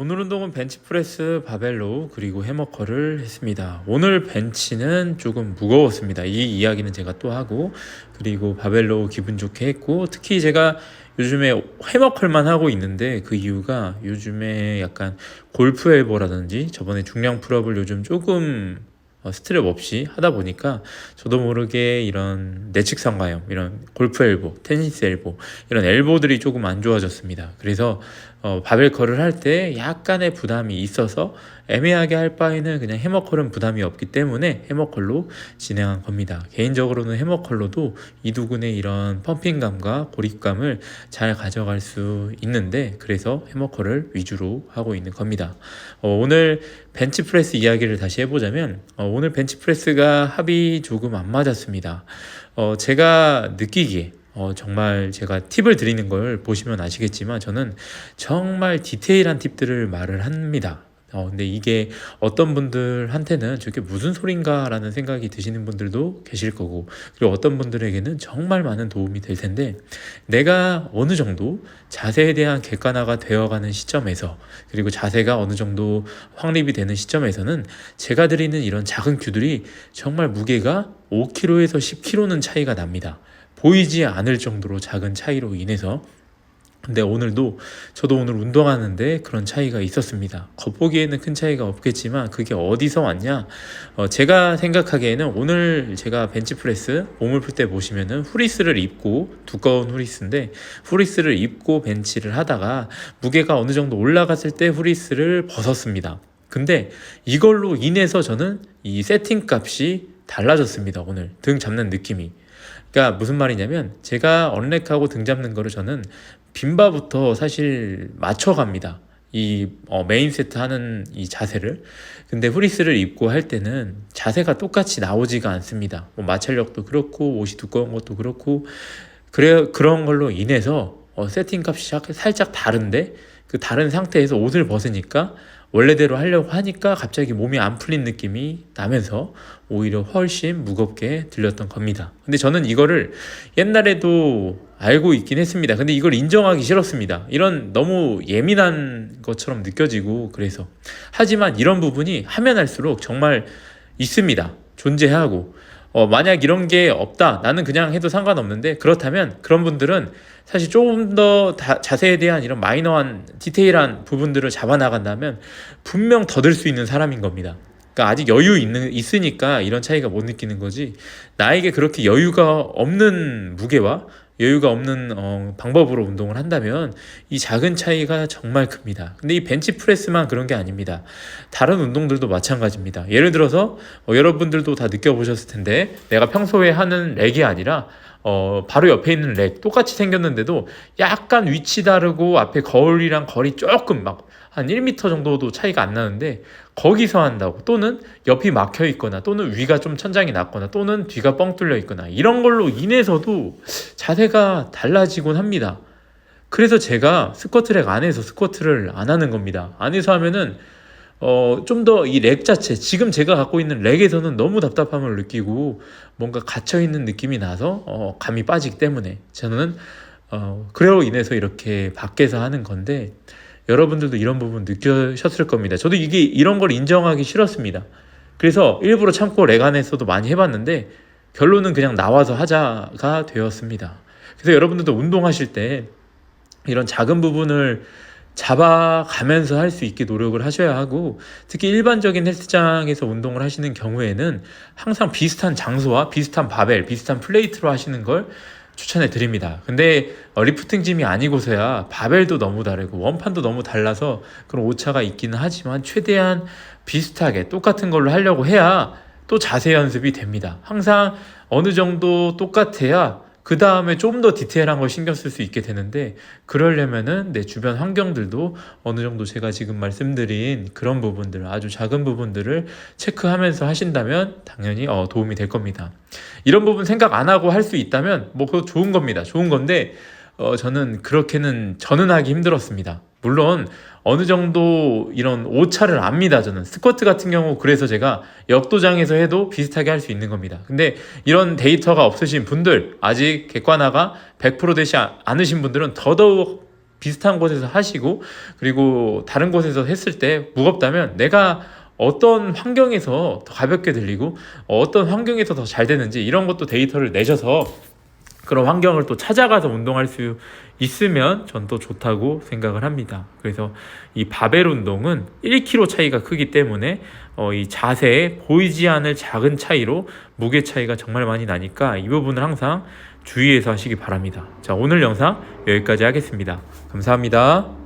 오늘 운동은 벤치프레스, 바벨로 그리고 해머커를 했습니다. 오늘 벤치는 조금 무거웠습니다. 이 이야기는 제가 또 하고 그리고 바벨로 기분 좋게 했고 특히 제가 요즘에 해머컬만 하고 있는데 그 이유가 요즘에 약간 골프 엘보라든지 저번에 중량 풀업을 요즘 조금 어, 스트랩 없이 하다 보니까 저도 모르게 이런 내측성 가염, 이런 골프 엘보, 테니스 엘보 이런 엘보들이 조금 안 좋아졌습니다. 그래서 어, 바벨컬을 할 때 약간의 부담이 있어서 애매하게 할 바에는 그냥 해머컬은 부담이 없기 때문에 해머컬로 진행한 겁니다. 개인적으로는 해머컬로도 이두근의 이런 펌핑감과 고립감을 잘 가져갈 수 있는데 그래서 해머컬을 위주로 하고 있는 겁니다. 어, 오늘 벤치프레스 이야기를 다시 해보자면 어, 오늘 벤치프레스가 합이 조금 안 맞았습니다. 어, 제가 느끼기에 어, 정말 제가 팁을 드리는 걸 보시면 아시겠지만 저는 정말 디테일한 팁들을 말을 합니다. 어, 근데 이게 어떤 분들한테는 저게 무슨 소린가라는 생각이 드시는 분들도 계실 거고, 그리고 어떤 분들에게는 정말 많은 도움이 될 텐데, 내가 어느 정도 자세에 대한 객관화가 되어가는 시점에서, 그리고 자세가 어느 정도 확립이 되는 시점에서는 제가 드리는 이런 작은 큐들이 정말 무게가 5kg에서 10kg는 차이가 납니다. 보이지 않을 정도로 작은 차이로 인해서 근데 오늘도 저도 오늘 운동하는데 그런 차이가 있었습니다. 겉보기에는 큰 차이가 없겠지만 그게 어디서 왔냐? 어, 제가 생각하기에는 오늘 제가 벤치프레스 몸을 풀 때 보시면은 후리스를 입고 두꺼운 후리스인데 후리스를 입고 벤치를 하다가 무게가 어느 정도 올라갔을 때 후리스를 벗었습니다. 근데 이걸로 인해서 저는 이 세팅 값이 달라졌습니다. 오늘 등 잡는 느낌이. 그러니까 무슨 말이냐면 제가 언렉하고 등 잡는 거를 저는 빈바부터 사실 맞춰갑니다. 이 어, 메인 세트 하는 이 자세를 근데 후리스를 입고 할 때는 자세가 똑같이 나오지가 않습니다. 뭐 마찰력도 그렇고 옷이 두꺼운 것도 그렇고 그래 그런 걸로 인해서 어, 세팅 값이 살짝 다른데 그 다른 상태에서 옷을 벗으니까 원래대로 하려고 하니까 갑자기 몸이 안 풀린 느낌이 나면서 오히려 훨씬 무겁게 들렸던 겁니다. 근데 저는 이거를 옛날에도 알고 있긴 했습니다. 근데 이걸 인정하기 싫었습니다. 이런 너무 예민한 것처럼 느껴지고 그래서. 하지만 이런 부분이 하면 할수록 정말 있습니다. 존재하고. 어, 만약 이런 게 없다. 나는 그냥 해도 상관없는데 그렇다면 그런 분들은 사실 조금 더 다, 자세에 대한 이런 마이너한 디테일한 부분들을 잡아 나간다면 분명 더 들 수 있는 사람인 겁니다. 그러니까 아직 여유 있는 있으니까 이런 차이가 못 느끼는 거지. 나에게 그렇게 여유가 없는 무게와 여유가 없는 어, 방법으로 운동을 한다면 이 작은 차이가 정말 큽니다. 근데 이 벤치 프레스만 그런 게 아닙니다. 다른 운동들도 마찬가지입니다. 예를 들어서 어, 여러분들도 다 느껴보셨을 텐데 내가 평소에 하는 렉이 아니라 어, 바로 옆에 있는 렉 똑같이 생겼는데도 약간 위치 다르고 앞에 거울이랑 거리 조금 막 한 1m 정도도 차이가 안 나는데 거기서 한다고 또는 옆이 막혀 있거나 또는 위가 좀 천장이 낮거나 또는 뒤가 뻥 뚫려 있거나 이런 걸로 인해서도 자세가 달라지곤 합니다. 그래서 제가 스쿼트랙 안에서 스쿼트를 안 하는 겁니다. 안에서 하면은 어, 좀 더 이 렉 자체, 지금 제가 갖고 있는 렉에서는 너무 답답함을 느끼고 뭔가 갇혀있는 느낌이 나서 어, 감이 빠지기 때문에 저는 어, 그로 인해서 이렇게 밖에서 하는 건데 여러분들도 이런 부분 느끼셨을 겁니다. 저도 이게 이런 걸 인정하기 싫었습니다. 그래서 일부러 참고 렉 안에서도 많이 해봤는데 결론은 그냥 나와서 하자가 되었습니다. 그래서 여러분들도 운동하실 때 이런 작은 부분을 잡아가면서 할 수 있게 노력을 하셔야 하고 특히 일반적인 헬스장에서 운동을 하시는 경우에는 항상 비슷한 장소와 비슷한 바벨, 비슷한 플레이트로 하시는 걸 추천해 드립니다. 근데 어, 리프팅 짐이 아니고서야 바벨도 너무 다르고 원판도 너무 달라서 그런 오차가 있기는 하지만 최대한 비슷하게 똑같은 걸로 하려고 해야 또 자세 연습이 됩니다. 항상 어느 정도 똑같아야 그 다음에 좀 더 디테일한 걸 신경 쓸 수 있게 되는데 그러려면은 내 주변 환경들도 어느 정도 제가 지금 말씀드린 그런 부분들 아주 작은 부분들을 체크하면서 하신다면 당연히 어, 도움이 될 겁니다. 이런 부분 생각 안 하고 할 수 있다면 뭐 그거 좋은 겁니다. 좋은 건데 어, 저는 그렇게는 저는 하기 힘들었습니다. 물론 어느 정도 이런 오차를 압니다. 저는 스쿼트 같은 경우 그래서 제가 역도장에서 해도 비슷하게 할 수 있는 겁니다. 근데 이런 데이터가 없으신 분들 아직 객관화가 100% 되지 않으신 분들은 더더욱 비슷한 곳에서 하시고 그리고 다른 곳에서 했을 때 무겁다면 내가 어떤 환경에서 더 가볍게 들리고 어떤 환경에서 더 잘 되는지 이런 것도 데이터를 내셔서 그런 환경을 또 찾아가서 운동할 수 있으면 전 또 좋다고 생각을 합니다. 그래서 이 바벨 운동은 1kg 차이가 크기 때문에 어, 이 자세에 보이지 않을 작은 차이로 무게 차이가 정말 많이 나니까 이 부분을 항상 주의해서 하시기 바랍니다. 자, 오늘 영상 여기까지 하겠습니다. 감사합니다.